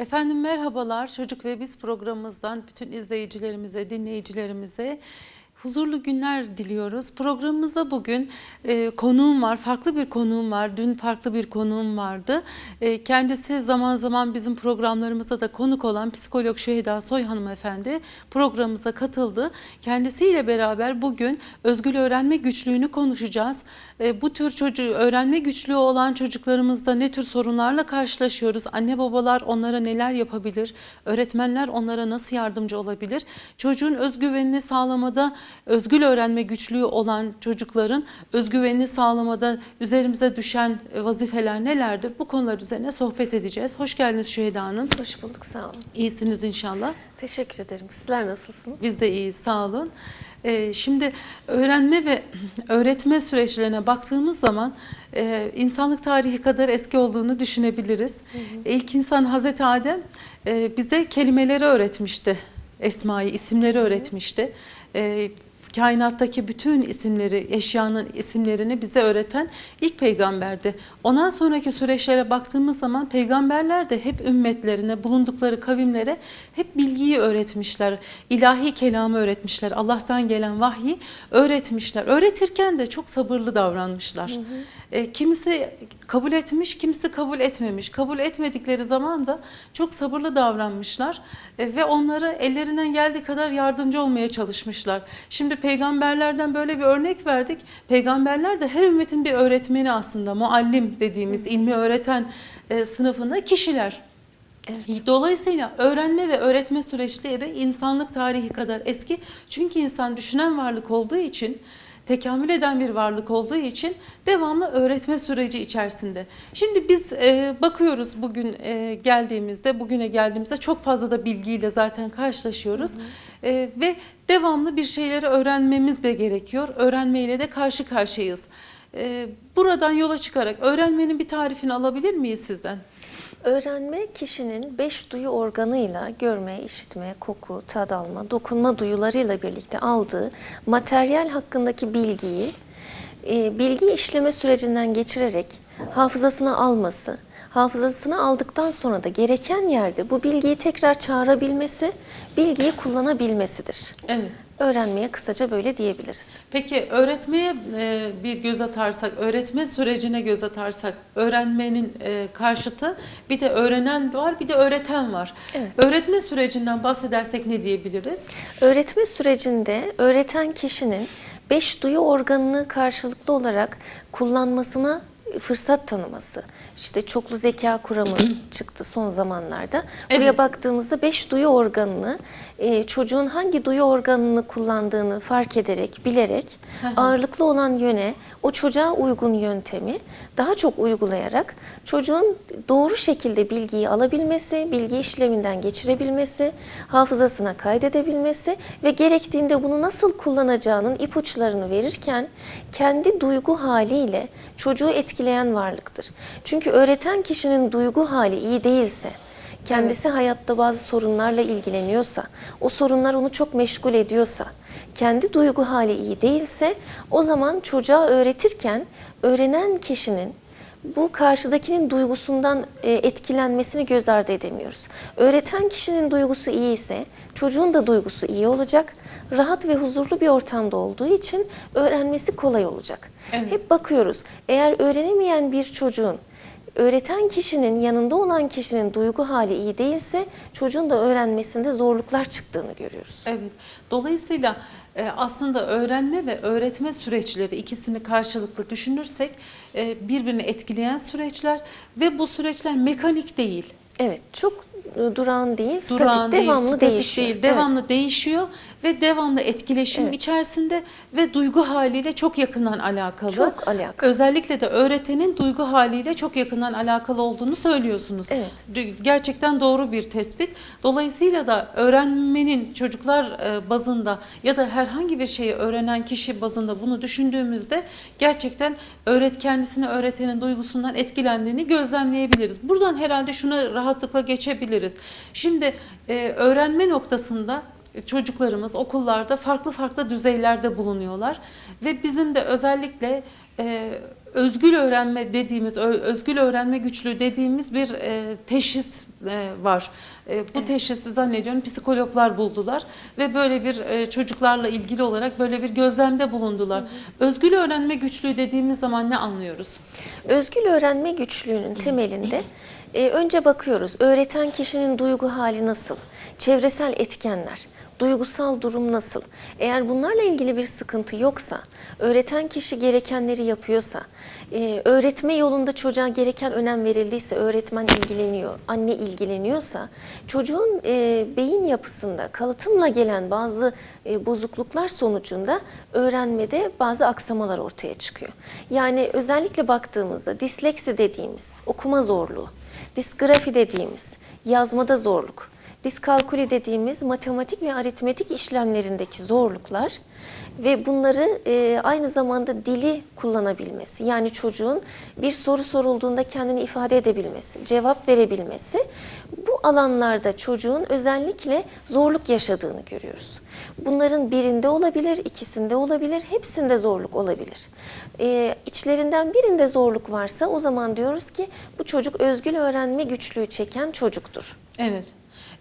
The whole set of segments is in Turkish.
Efendim merhabalar. Çocuk ve Biz programımızdan bütün izleyicilerimize, dinleyicilerimize huzurlu günler diliyoruz. Programımızda bugün e, konuğum var, farklı bir konuğum var. Dün farklı bir konuğum vardı. E, kendisi zaman zaman bizim programlarımızda da konuk olan psikolog Şehida Soy hanımefendi programımıza katıldı. Kendisiyle beraber bugün özgül öğrenme güçlüğünü konuşacağız. E, bu tür çocuğu öğrenme güçlüğü olan çocuklarımızda ne tür sorunlarla karşılaşıyoruz? Anne babalar onlara neler yapabilir? Öğretmenler onlara nasıl yardımcı olabilir? Çocuğun özgüvenini sağlamada özgül öğrenme güçlüğü olan çocukların özgüvenini sağlamada üzerimize düşen vazifeler nelerdir? Bu konular üzerine sohbet edeceğiz. Hoş geldiniz Şüheda Hanım. Hoş bulduk, sağ olun. İyisiniz inşallah. Teşekkür ederim. Sizler nasılsınız? Biz de iyiyiz, sağ olun. Ee, şimdi öğrenme ve öğretme süreçlerine baktığımız zaman e, insanlık tarihi kadar eski olduğunu düşünebiliriz. İlk insan Hazreti Adem e, bize kelimeleri öğretmişti. Esmayı, isimleri öğretmişti. E, kainattaki bütün isimleri, eşyanın isimlerini bize öğreten ilk peygamberdi. Ondan sonraki süreçlere baktığımız zaman peygamberler de hep ümmetlerine, bulundukları kavimlere hep bilgiyi öğretmişler. İlahi kelamı öğretmişler. Allah'tan gelen vahyi öğretmişler. Öğretirken de çok sabırlı davranmışlar. E, kimisi kabul etmiş, kimisi kabul etmemiş. Kabul etmedikleri zaman da çok sabırlı davranmışlar E, ve onları ellerinden geldiği kadar yardımcı olmaya çalışmışlar. Şimdi peygamberlerden böyle bir örnek verdik. Peygamberler de her ümmetin bir öğretmeni aslında. Muallim dediğimiz ilmi öğreten e, sınıfında kişiler. Evet. Dolayısıyla öğrenme ve öğretme süreçleri insanlık tarihi kadar eski. Çünkü insan düşünen varlık olduğu için, tekamül eden bir varlık olduğu için devamlı öğretme süreci içerisinde. Şimdi biz e, bakıyoruz bugün e, geldiğimizde, bugüne geldiğimizde çok fazla da bilgiyle zaten karşılaşıyoruz. E, ve devamlı bir şeyleri öğrenmemiz de gerekiyor. Öğrenmeyle de karşı karşıyayız. E, buradan yola çıkarak öğrenmenin bir tarifini alabilir miyiz sizden? Öğrenme kişinin beş duyu organıyla görme, işitme, koku, tad alma, dokunma duyularıyla birlikte aldığı materyal hakkındaki bilgiyi e, bilgi işleme sürecinden geçirerek hafızasına alması, hafızasına aldıktan sonra da gereken yerde bu bilgiyi tekrar çağırabilmesi, bilgiyi kullanabilmesidir. Evet. Öğrenmeye kısaca böyle diyebiliriz. Peki öğretmeye e, bir göz atarsak, öğretme sürecine göz atarsak, öğrenmenin e, karşıtı bir de öğrenen var, bir de öğreten var. Evet. Öğretme sürecinden bahsedersek ne diyebiliriz? Öğretme sürecinde öğreten kişinin beş duyu organını karşılıklı olarak kullanmasına fırsat tanıması. İşte çoklu zeka kuramı çıktı son zamanlarda. Buraya Evet. baktığımızda beş duyu organını e, çocuğun hangi duyu organını kullandığını fark ederek, bilerek ağırlıklı olan yöne o çocuğa uygun yöntemi daha çok uygulayarak çocuğun doğru şekilde bilgiyi alabilmesi, bilgi işleminden geçirebilmesi, hafızasına kaydedebilmesi ve gerektiğinde bunu nasıl kullanacağının ipuçlarını verirken kendi duygu haliyle çocuğu etkileyen varlıktır. Çünkü öğreten kişinin duygu hali iyi değilse, kendisi hayatta bazı sorunlarla ilgileniyorsa, o sorunlar onu çok meşgul ediyorsa, kendi duygu hali iyi değilse o zaman çocuğa öğretirken öğrenen kişinin bu karşıdakinin duygusundan e, etkilenmesini göz ardı edemiyoruz. Öğreten kişinin duygusu iyi ise çocuğun da duygusu iyi olacak. Rahat ve huzurlu bir ortamda olduğu için öğrenmesi kolay olacak. Evet. Hep bakıyoruz. Eğer öğrenemeyen bir çocuğun öğreten kişinin yanında olan kişinin duygu hali iyi değilse çocuğun da öğrenmesinde zorluklar çıktığını görüyoruz. Evet. Dolayısıyla e, aslında öğrenme ve öğretme süreçleri ikisini karşılıklı düşünürsek e, birbirini etkileyen süreçler ve bu süreçler mekanik değil. Evet, çok e, durağan değil, statik, Durağan değil, devamlı statik değişiyor. değil, Evet. devamlı değişiyor ve devamlı etkileşim Evet. içerisinde ve duygu haliyle çok yakından alakalı. Çok alakalı. Özellikle de öğretenin duygu haliyle çok yakından alakalı olduğunu söylüyorsunuz. Evet. Gerçekten doğru bir tespit. Dolayısıyla da öğrenmenin çocuklar e, bazında ya da herhangi bir şeyi öğrenen kişi bazında bunu düşündüğümüzde gerçekten öğret kendisini öğretenin duygusundan etkilendiğini gözlemleyebiliriz. Buradan herhalde şuna rahatlıkla geçebiliriz. Şimdi e, öğrenme noktasında çocuklarımız okullarda farklı farklı düzeylerde bulunuyorlar ve bizim de özellikle e, özgül öğrenme dediğimiz, özgül öğrenme güçlüğü dediğimiz bir e, teşhis e, var. E, bu teşhisi zannediyorum psikologlar buldular ve böyle bir e, çocuklarla ilgili olarak böyle bir gözlemde bulundular. Özgül öğrenme güçlüğü dediğimiz zaman ne anlıyoruz? Özgül öğrenme güçlüğünün temelinde e, önce bakıyoruz öğreten kişinin duygu hali nasıl, çevresel etkenler, duygusal durum nasıl? Eğer bunlarla ilgili bir sıkıntı yoksa, öğreten kişi gerekenleri yapıyorsa, e, öğretme yolunda çocuğa gereken önem verildiyse, öğretmen ilgileniyor, anne ilgileniyorsa, çocuğun e, beyin yapısında kalıtımla gelen bazı e, bozukluklar sonucunda öğrenmede bazı aksamalar ortaya çıkıyor. Yani özellikle baktığımızda disleksi dediğimiz okuma zorluğu, disgrafi dediğimiz yazmada zorluk, diskalkuli dediğimiz matematik ve aritmetik işlemlerindeki zorluklar ve bunları e, aynı zamanda dili kullanabilmesi yani çocuğun bir soru sorulduğunda kendini ifade edebilmesi, cevap verebilmesi bu alanlarda çocuğun özellikle zorluk yaşadığını görüyoruz. Bunların birinde olabilir, ikisinde olabilir, hepsinde zorluk olabilir. E, içlerinden birinde zorluk varsa o zaman diyoruz ki bu çocuk özgül öğrenme güçlüğü çeken çocuktur. Evet.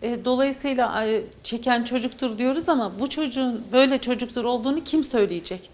E, Dolayısıyla e, çeken çocuktur diyoruz ama bu çocuğun böyle çocuktur olduğunu kim söyleyecek?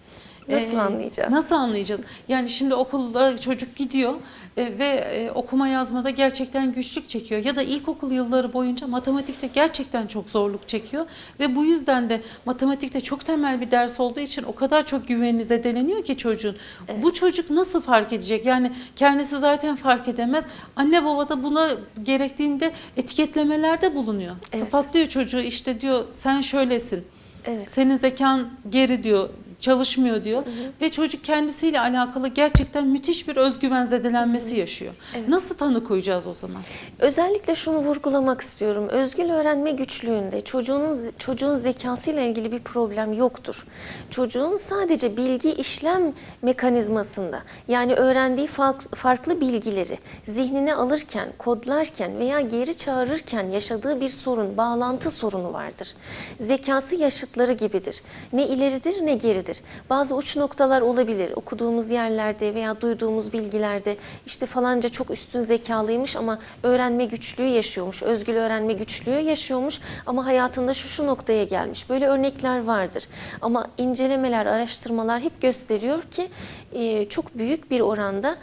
Nasıl E, anlayacağız? Nasıl anlayacağız? Yani şimdi okulda çocuk gidiyor e, ve e, okuma yazmada gerçekten güçlük çekiyor ya da ilkokul yılları boyunca matematikte gerçekten çok zorluk çekiyor ve bu yüzden de matematikte çok temel bir ders olduğu için o kadar çok güveni zedeleniyor ki çocuğun. Bu çocuk nasıl fark edecek? Yani kendisi zaten fark edemez. Anne baba da buna gerektiğinde etiketlemelerde bulunuyor. Evet. Sıfatlıyor çocuğu işte diyor sen şöylesin. Evet. Senin zekan geri diyor, çalışmıyor diyor ve çocuk kendisiyle alakalı gerçekten müthiş bir özgüven zedelenmesi yaşıyor. Nasıl tanı koyacağız o zaman? Özellikle şunu vurgulamak istiyorum. Özgül öğrenme güçlüğünde çocuğun çocuğun zekasıyla ilgili bir problem yoktur. Çocuğun sadece bilgi işlem mekanizmasında yani öğrendiği fark- farklı bilgileri zihnine alırken, kodlarken veya geri çağırırken yaşadığı bir sorun, bağlantı sorunu vardır. Zekası yaşıtları gibidir. Ne ileridir ne geridir. Bazı uç noktalar olabilir. Okuduğumuz yerlerde veya duyduğumuz bilgilerde işte falanca çok üstün zekalıymış ama öğrenme güçlüğü yaşıyormuş, özgül öğrenme güçlüğü yaşıyormuş ama hayatında şu şu noktaya gelmiş. Böyle örnekler vardır. Ama incelemeler, araştırmalar hep gösteriyor ki e, çok büyük bir oranda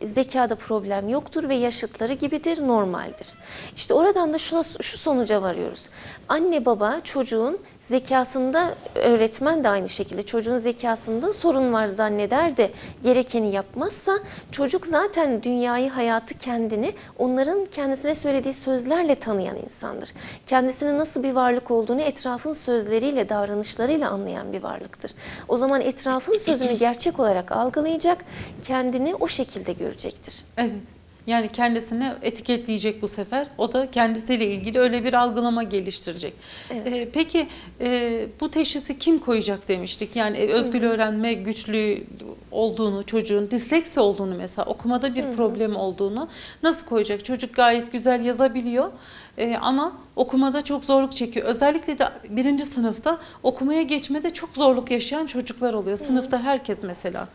e, zekada problem yoktur ve yaşıtları gibidir, normaldir. İşte oradan da şuna, şu sonuca varıyoruz. Anne baba çocuğun zekasında, öğretmen de aynı şekilde çocuğun zekasında sorun var zanneder de gerekeni yapmazsa çocuk zaten dünyayı, hayatı, kendini onların kendisine söylediği sözlerle tanıyan insandır. Kendisinin nasıl bir varlık olduğunu etrafın sözleriyle, davranışlarıyla anlayan bir varlıktır. O zaman etrafın sözünü gerçek olarak algılayacak, kendini o şekilde görecektir. Evet. Yani kendisini etiketleyecek bu sefer. O da kendisiyle ilgili öyle bir algılama geliştirecek. Evet. Ee, peki e, bu teşhisi kim koyacak demiştik? Yani e, özgül öğrenme güçlüğü olduğunu, çocuğun disleksi olduğunu mesela okumada bir problem olduğunu nasıl koyacak? Çocuk gayet güzel yazabiliyor e, ama okumada çok zorluk çekiyor. Özellikle de birinci sınıfta okumaya geçmede çok zorluk yaşayan çocuklar oluyor. Sınıfta herkes mesela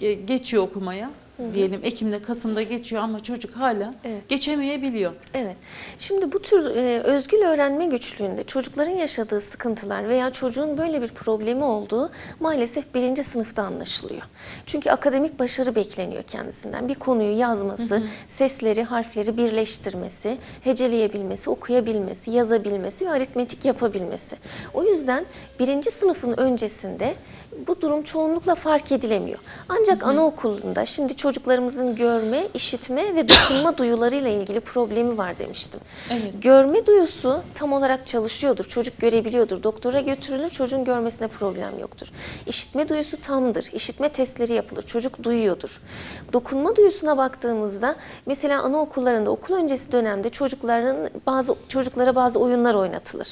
ge- geçiyor okumaya. Diyelim Ekim'de, Kasım'da geçiyor ama çocuk hala Evet. geçemeyebiliyor. Evet. Şimdi bu tür e, özgül öğrenme güçlüğünde çocukların yaşadığı sıkıntılar veya çocuğun böyle bir problemi olduğu maalesef birinci sınıfta anlaşılıyor. Çünkü akademik başarı bekleniyor kendisinden. Bir konuyu yazması, sesleri, harfleri birleştirmesi, heceleyebilmesi, okuyabilmesi, yazabilmesi ve aritmetik yapabilmesi. O yüzden birinci sınıfın öncesinde bu durum çoğunlukla fark edilemiyor. Ancak anaokulunda şimdi çocuklarımızın görme, işitme ve dokunma duyularıyla ilgili problemi var demiştim. Evet. Görme duyusu tam olarak çalışıyordur. Çocuk görebiliyordur. Doktora götürülür, çocuğun görmesine problem yoktur. İşitme duyusu tamdır. İşitme testleri yapılır. Çocuk duyuyordur. Dokunma duyusuna baktığımızda mesela anaokullarında okul öncesi dönemde çocukların bazı çocuklara bazı oyunlar oynatılır.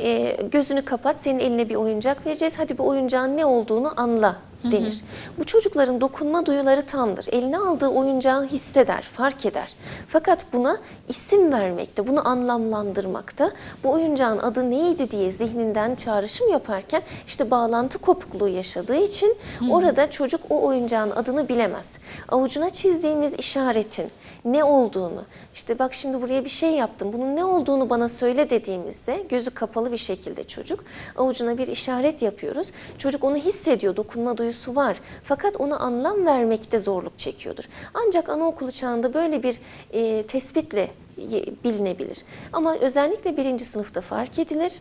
Ee, gözünü kapat, senin eline bir oyuncak vereceğiz. Hadi bu oyuncağın ne olduğunu anla denir. Bu çocukların dokunma duyuları tamdır. Eline aldığı oyuncağı hisseder, fark eder. Fakat buna isim vermekte, bunu anlamlandırmakta, bu oyuncağın adı neydi diye zihninden çağrışım yaparken işte bağlantı kopukluğu yaşadığı için orada çocuk o oyuncağın adını bilemez. Avucuna çizdiğimiz işaretin ne olduğunu, işte bak şimdi buraya bir şey yaptım, bunun ne olduğunu bana söyle dediğimizde gözü kapalı bir şekilde çocuk avucuna bir işaret yapıyoruz. Çocuk onu hissediyor, dokunma duyusu var. Fakat ona anlam vermekte zorluk çekiyordur. Ancak anaokulu çağında böyle bir e, tespitle bilinebilir. Ama özellikle birinci sınıfta fark edilir.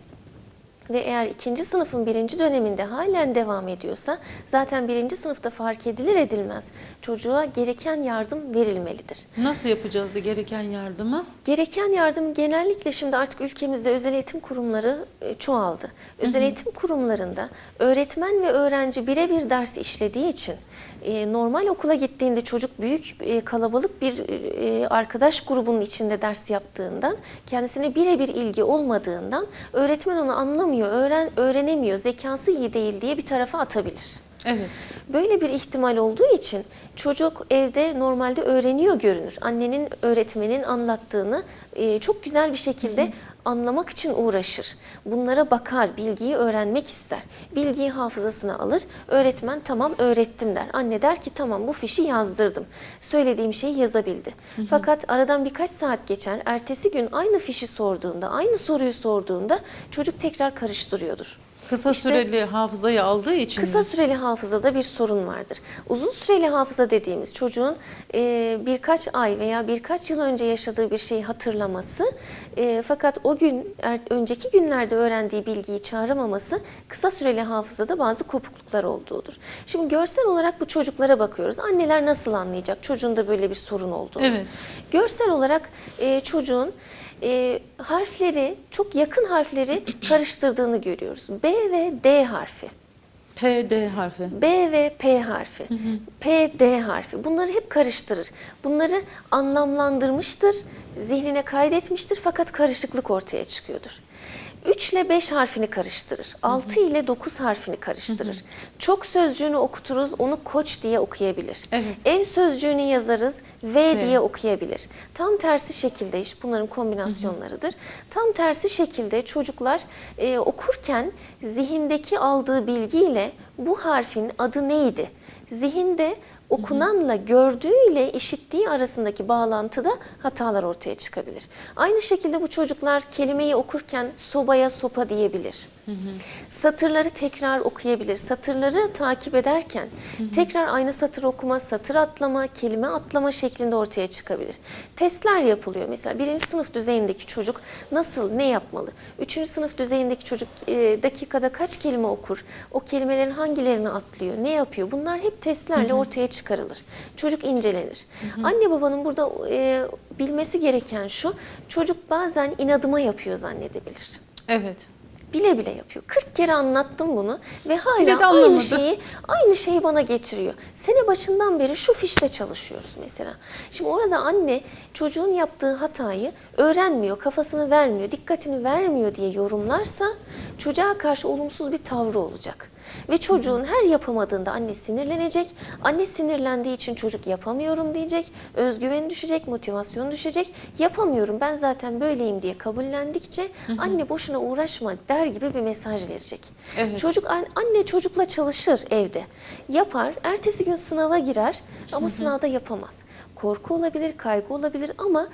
Ve eğer ikinci sınıfın birinci döneminde halen devam ediyorsa zaten birinci sınıfta fark edilir edilmez çocuğa gereken yardım verilmelidir. Nasıl yapacağız da gereken yardımı? Gereken yardım genellikle şimdi artık ülkemizde özel eğitim kurumları e, çoğaldı. Özel eğitim kurumlarında öğretmen ve öğrenci birebir ders işlediği için e, normal okula gittiğinde çocuk büyük e, kalabalık bir e, arkadaş grubunun içinde ders yaptığından kendisine birebir ilgi olmadığından öğretmen onu anlamıyor, öğren öğrenemiyor, zekası iyi değil diye bir tarafa atabilir. Evet. Böyle bir ihtimal olduğu için çocuk evde normalde öğreniyor görünür. Annenin, öğretmenin anlattığını e, çok güzel bir şekilde anlamak için uğraşır. Bunlara bakar, bilgiyi öğrenmek ister. Bilgiyi hafızasına alır. Öğretmen tamam öğrettim der. Anne der ki tamam bu fişi yazdırdım. Söylediğim şeyi yazabildi. Fakat aradan birkaç saat geçer. Ertesi gün aynı fişi sorduğunda, aynı soruyu sorduğunda çocuk tekrar karıştırıyordur. Kısa İşte- süreli hafızayı aldığı için Kısa mi? süreli hafızada bir sorun vardır. Uzun süreli hafıza dediğimiz çocuğun e, birkaç ay veya birkaç yıl önce yaşadığı bir şeyi hatırlaması e, fakat o gün er- önceki günlerde öğrendiği bilgiyi çağıramaması kısa süreli hafızada bazı kopukluklar olduğudur. Şimdi görsel olarak bu çocuklara bakıyoruz. Anneler nasıl anlayacak çocuğun da böyle bir sorun olduğunu? Evet. Görsel olarak e, çocuğun e, harfleri çok yakın harfleri karıştırdığını görüyoruz. B ve D harfi. P, D harfi. B ve P harfi, P, D harfi bunları hep karıştırır. Bunları anlamlandırmıştır, zihnine kaydetmiştir fakat karışıklık ortaya çıkıyordur. 3 ile 5 harfini karıştırır. 6 ile 9 harfini karıştırır. Çok sözcüğünü okuturuz, onu koç diye okuyabilir. Evet. Ev sözcüğünü yazarız, V V. diye okuyabilir. Tam tersi şekilde iş bunların kombinasyonlarıdır. Tam tersi şekilde çocuklar e, okurken zihindeki aldığı bilgiyle bu harfin adı neydi? Zihinde okunanla gördüğüyle işittiği arasındaki bağlantıda hatalar ortaya çıkabilir. Aynı şekilde bu çocuklar kelimeyi okurken sobaya sopa diyebilir. Satırları tekrar okuyabilir. Satırları takip ederken tekrar aynı satır okuma, satır atlama, kelime atlama şeklinde ortaya çıkabilir. Testler yapılıyor. Mesela birinci sınıf düzeyindeki çocuk nasıl, ne yapmalı? Üçüncü sınıf düzeyindeki çocuk e, dakikada kaç kelime okur? O kelimelerin hangilerini atlıyor? Ne yapıyor? Bunlar hep testlerle ortaya çıkarılır. Çocuk incelenir. Anne babanın burada e, bilmesi gereken şu, çocuk bazen inadıma yapıyor zannedebilir Evet. Bile bile yapıyor. 40 kere anlattım bunu ve hala aynı şeyi aynı şeyi bana getiriyor. Sene başından beri şu fişte çalışıyoruz mesela. Şimdi orada anne çocuğun yaptığı hatayı öğrenmiyor, kafasını vermiyor, dikkatini vermiyor diye yorumlarsa çocuğa karşı olumsuz bir tavrı olacak. Ve çocuğun her yapamadığında anne sinirlenecek. Anne sinirlendiği için çocuk yapamıyorum diyecek. Özgüveni düşecek, motivasyon düşecek. Yapamıyorum ben zaten böyleyim diye kabullendikçe anne boşuna uğraşma der gibi bir mesaj verecek. Evet. Çocuk an- anne çocukla çalışır evde. Yapar. Ertesi gün sınava girer ama sınavda yapamaz. Korku olabilir, kaygı olabilir ama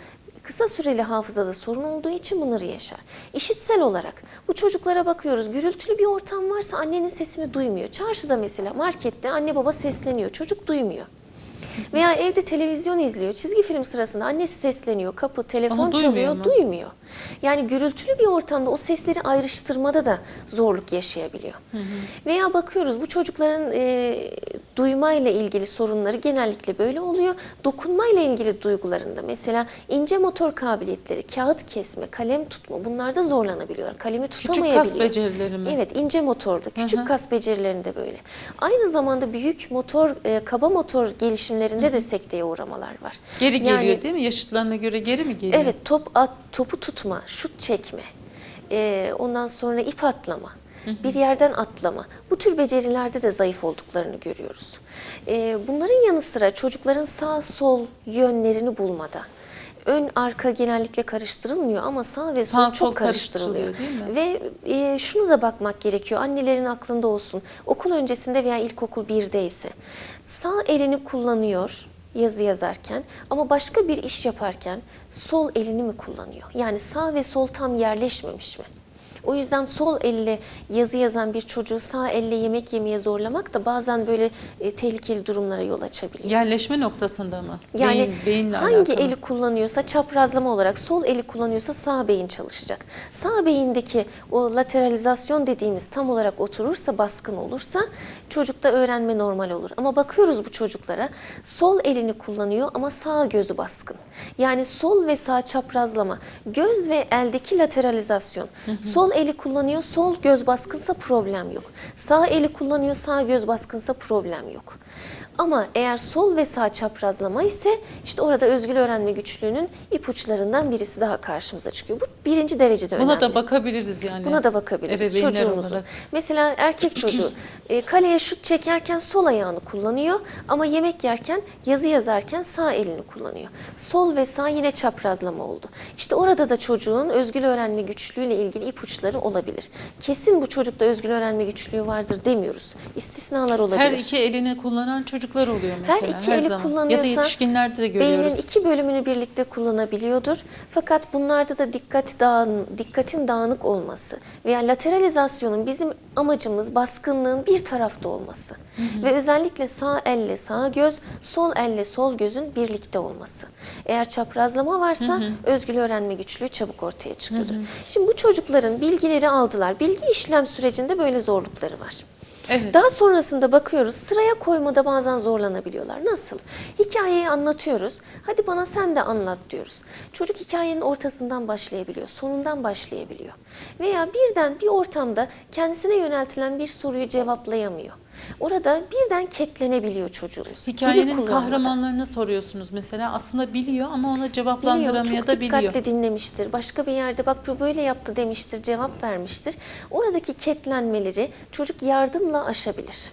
kısa süreli hafızada sorun olduğu için bunları yaşar. İşitsel olarak bu çocuklara bakıyoruz. Gürültülü bir ortam varsa annenin sesini duymuyor. Çarşıda mesela markette anne baba sesleniyor. Çocuk duymuyor. Veya evde televizyon izliyor. Çizgi film sırasında annesi sesleniyor. Kapı, telefon Ama duymuyor çalıyor. mu? Duymuyor. Yani gürültülü bir ortamda o sesleri ayrıştırmada da zorluk yaşayabiliyor. Veya bakıyoruz bu çocukların e, duymayla ilgili sorunları genellikle böyle oluyor. Dokunmayla ilgili duygularında mesela ince motor kabiliyetleri, kağıt kesme, kalem tutma bunlarda zorlanabiliyorlar. Kalemi kas tutamayabiliyor. becerileri mi? Evet ince motorda, küçük Hı hı. kas becerilerinde böyle. Aynı zamanda büyük motor, e, kaba motor gelişimlerinde de sekteye uğramalar var. Geri geliyor Yani- değil mi? Yaşıtlarına göre geri mi geliyor? Evet top at, topu tutma, şut çekme, e, ondan sonra ip atlama. bir yerden atlama. Bu tür becerilerde de zayıf olduklarını görüyoruz. Ee, bunların yanı sıra çocukların sağ sol yönlerini bulmada. Ön arka genellikle karıştırılmıyor ama sağ ve sol Sağ, sol çok karıştırılıyor. karıştırılıyor, değil Ve e, şunu da bakmak gerekiyor. Annelerin aklında olsun. Okul öncesinde veya ilkokul 1'de ise sağ elini kullanıyor yazı yazarken ama başka bir iş yaparken sol elini mi kullanıyor? Yani sağ ve sol tam yerleşmemiş mi? O yüzden sol elle yazı yazan bir çocuğu sağ elle yemek yemeye zorlamak da bazen böyle e, tehlikeli durumlara yol açabiliyor. Yerleşme noktasında mı? Yani Beyin, beyinle hangi alakalı. eli kullanıyorsa çaprazlama olarak sol eli kullanıyorsa sağ beyin çalışacak. Sağ beyindeki o lateralizasyon dediğimiz tam olarak oturursa, baskın olursa çocukta öğrenme normal olur. Ama bakıyoruz bu çocuklara sol elini kullanıyor ama sağ gözü baskın. Yani sol ve sağ çaprazlama, göz ve eldeki lateralizasyon. Sol eli kullanıyor, sol göz baskınsa problem yok. Sağ eli kullanıyor, sağ göz baskınsa problem yok. Ama eğer sol ve sağ çaprazlama ise işte orada özgül öğrenme güçlüğünün ipuçlarından birisi daha karşımıza çıkıyor. Bu birinci derecede Buna önemli. da bakabiliriz yani. Buna da bakabiliriz çocuğumuzun. olarak. Mesela erkek çocuğu e, kaleye şut çekerken sol ayağını kullanıyor ama yemek yerken yazı yazarken sağ elini kullanıyor. Sol ve sağ yine çaprazlama oldu. İşte orada da çocuğun özgül öğrenme güçlüğüyle ilgili ipuçları olabilir. Kesin bu çocukta özgül öğrenme güçlüğü vardır demiyoruz. İstisnalar olabilir. Her iki elini kullanan çocuklar oluyor Her mesela. iki eli zaman. kullanıyorsa Ya da yetişkinlerde de görüyoruz. Beynin iki bölümünü birlikte kullanabiliyordur. Fakat bunlarda da dikkat dağın, dikkatin dağınık olması veya lateralizasyonun bizim amacımız baskınlığın bir tarafta olması. Ve özellikle sağ elle sağ göz, sol elle sol gözün birlikte olması. Eğer çaprazlama varsa özgül öğrenme güçlüğü çabuk ortaya çıkıyordur. Şimdi bu çocukların bilgileri aldılar. Bilgi işlem sürecinde böyle zorlukları var. Evet. Daha sonrasında bakıyoruz sıraya koymada bazen zorlanabiliyorlar. Nasıl? Hikayeyi anlatıyoruz. Hadi bana sen de anlat diyoruz. Çocuk hikayenin ortasından başlayabiliyor, sonundan başlayabiliyor. Veya birden bir ortamda kendisine yöneltilen bir soruyu cevaplayamıyor. Orada birden ketlenebiliyor çocuğumuz. Hikayenin kahramanlarını soruyorsunuz mesela. Aslında biliyor ama ona Biliyor, cevaplandıramıyor çok da biliyor. dikkatle dinlemiştir. Başka bir yerde bak bu böyle yaptı demiştir, cevap vermiştir. Oradaki ketlenmeleri çocuk yardımla aşabilir.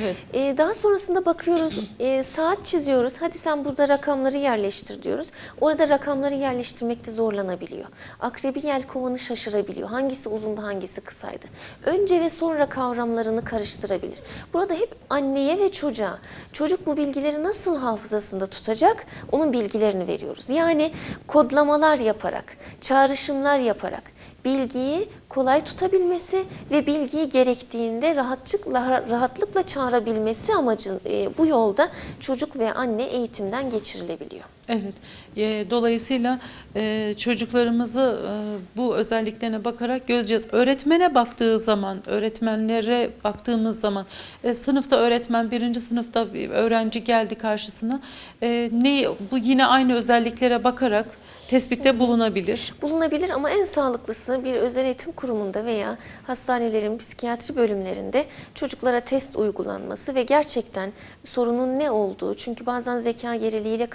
Evet. Ee, daha sonrasında bakıyoruz, e, saat çiziyoruz. Hadi sen burada rakamları yerleştir diyoruz. Orada rakamları yerleştirmekte zorlanabiliyor. Akrebi yelkovanı şaşırabiliyor. Hangisi uzundu, hangisi kısaydı. Önce ve sonra kavramlarını karıştırabilir. Burada hep anneye ve çocuğa, çocuk bu bilgileri nasıl hafızasında tutacak, onun bilgilerini veriyoruz. Yani kodlamalar yaparak, çağrışımlar yaparak, bilgiyi kolay tutabilmesi ve bilgiyi gerektiğinde rahatlıkla, rahatlıkla çağırabilmesi amacın e, bu yolda çocuk ve anne eğitimden geçirilebiliyor. Evet. E, Dolayısıyla e, çocuklarımızı bu özelliklerine bakarak gözeceğiz. Öğretmene baktığı zaman, öğretmenlere baktığımız zaman, sınıfta öğretmen birinci sınıfta bir öğrenci geldi karşısına, ne bu yine aynı özelliklere bakarak tespitte bulunabilir. Bulunabilir ama en sağlıklısı bir özel eğitim kurumunda veya hastanelerin psikiyatri bölümlerinde çocuklara test uygulanması ve gerçekten sorunun ne olduğu çünkü bazen zeka geriliğiyle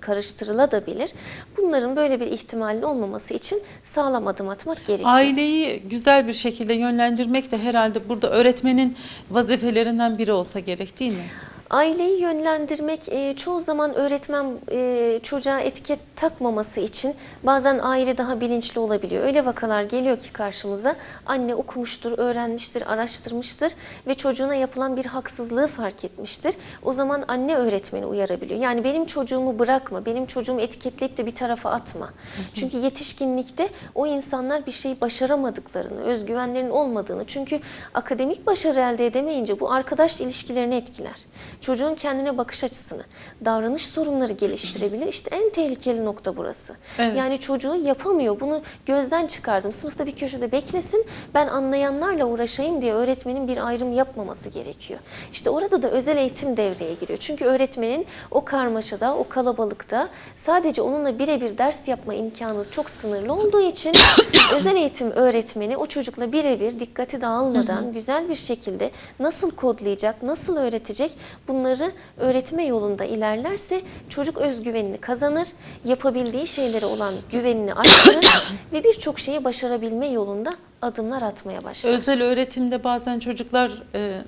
karıştırılabilir. Bunların böyle bir ihtimalin olmaması için sağlam adım atmak gerekiyor. Aileyi güzel bir şekilde yönlendirmek de herhalde burada öğretmenin vazifelerinden biri olsa gerek değil mi? Aileyi yönlendirmek e, çoğu zaman öğretmen e, çocuğa etiket takmaması için bazen aile daha bilinçli olabiliyor. Öyle vakalar geliyor ki karşımıza anne okumuştur, öğrenmiştir, araştırmıştır ve çocuğuna yapılan bir haksızlığı fark etmiştir. O zaman anne öğretmeni uyarabiliyor. Yani benim çocuğumu bırakma, benim çocuğumu etiketleyip de bir tarafa atma. Çünkü yetişkinlikte o insanlar bir şeyi başaramadıklarını, özgüvenlerinin olmadığını çünkü akademik başarı elde edemeyince bu arkadaş ilişkilerini etkiler. Çocuğun kendine bakış açısını, davranış sorunları geliştirebilir. İşte en tehlikeli nokta burası. Evet. Yani çocuğu yapamıyor. Bunu gözden çıkardım. Sınıfta bir köşede beklesin. Ben anlayanlarla uğraşayım diye öğretmenin bir ayrım yapmaması gerekiyor. İşte orada da özel eğitim devreye giriyor. Çünkü öğretmenin o karmaşada, o kalabalıkta sadece onunla birebir ders yapma imkanı çok sınırlı olduğu için özel eğitim öğretmeni o çocukla birebir dikkati dağılmadan güzel bir şekilde nasıl kodlayacak, nasıl öğretecek bunları öğretme yolunda ilerlerse çocuk özgüvenini kazanır, yapabildiği şeylere olan güvenini arttırır ve birçok şeyi başarabilme yolunda adımlar atmaya başlar. Özel öğretimde bazen çocuklar e,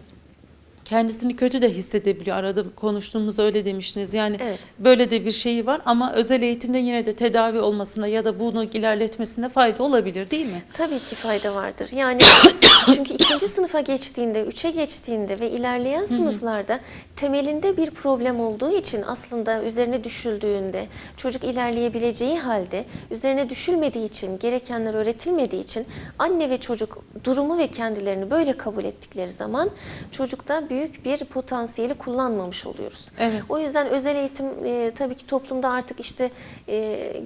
kendisini kötü de hissedebiliyor. Arada konuştuğumuz öyle demiştiniz. Yani Evet. böyle de bir şeyi var ama özel eğitimde yine de tedavi olmasına ya da bunu ilerletmesine fayda olabilir değil mi? Tabii ki fayda vardır. Yani çünkü ikinci sınıfa geçtiğinde, üçe geçtiğinde ve ilerleyen sınıflarda temelinde bir problem olduğu için aslında üzerine düşüldüğünde çocuk ilerleyebileceği halde üzerine düşülmediği için, gerekenler öğretilmediği için anne ve çocuk durumu ve kendilerini böyle kabul ettikleri zaman çocukta büyük bir potansiyeli kullanmamış oluyoruz. Evet. O yüzden özel eğitim e, tabii ki toplumda artık işte e,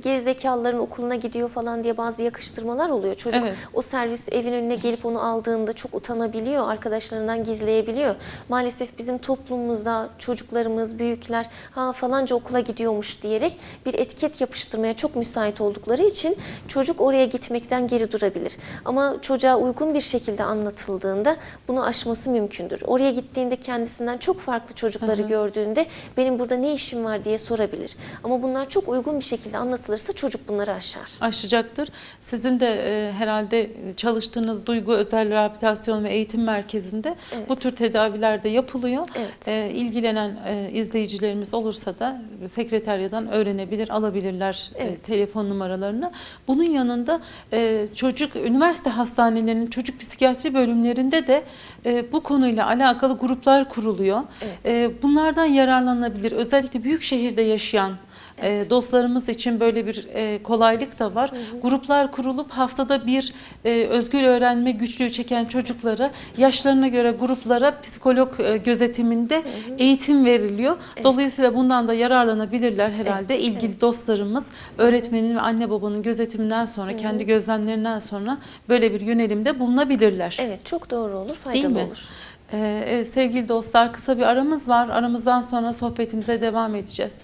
gerizekalıların okuluna gidiyor falan diye bazı yakıştırmalar oluyor. Çocuk Evet. o servis evin önüne gelip onu aldığında çok utanabiliyor, arkadaşlarından gizleyebiliyor. Maalesef bizim toplumumuzda çocuklarımız, büyükler ha falanca okula gidiyormuş diyerek bir etiket yapıştırmaya çok müsait oldukları için çocuk oraya gitmekten geri durabilir. Ama çocuğa uygun bir şekilde anlatıldığında bunu aşması mümkündür. Oraya gittiğinde kendisinden çok farklı çocukları gördüğünde benim burada ne işim var diye sorabilir. Ama bunlar çok uygun bir şekilde anlatılırsa çocuk bunları aşar. aşacaktır. Sizin de e, herhalde çalıştığınız duygu özel rehabilitasyon ve eğitim merkezinde Evet. bu tür tedaviler de yapılıyor. Evet. E, ilgilenen e, izleyicilerimiz olursa da sekreteryadan öğrenebilir, alabilirler e, Evet. telefon numaralarını. Bunun yanında e, çocuk üniversite hastanelerinin çocuk psikiyatri bölümlerinde de e, bu konuyla alakalı gruplar kuruluyor. Evet. E, bunlardan yararlanabilir. Özellikle büyük şehirde yaşayan e, dostlarımız için böyle bir e, kolaylık da var. Gruplar kurulup haftada bir e, özgür öğrenme güçlüğü çeken çocuklara yaşlarına göre gruplara psikolog gözetiminde eğitim veriliyor. Dolayısıyla bundan da yararlanabilirler herhalde. Evet, İlgili evet. dostlarımız öğretmenin ve anne babanın gözetiminden sonra kendi gözlemlerinden sonra böyle bir yönelimde bulunabilirler. Evet çok doğru olur, Değil faydalı mi? olur. Ee, evet, sevgili dostlar kısa bir aramız var. Aramızdan sonra sohbetimize devam edeceğiz.